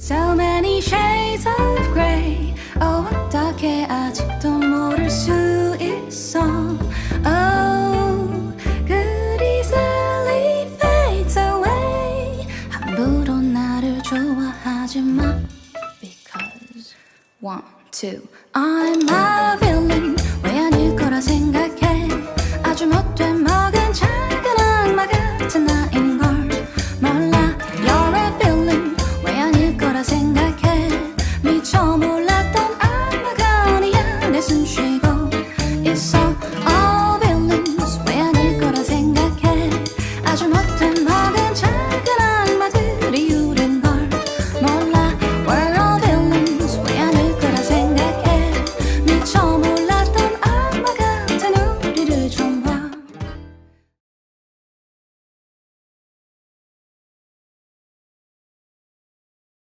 So many shades of grey. Oh, 어떻게 아직도 모를 수 있어? Oh, good easily fades away. 함부로 나를 좋아하지 마. Because one, two, I'm a villain. thing I can.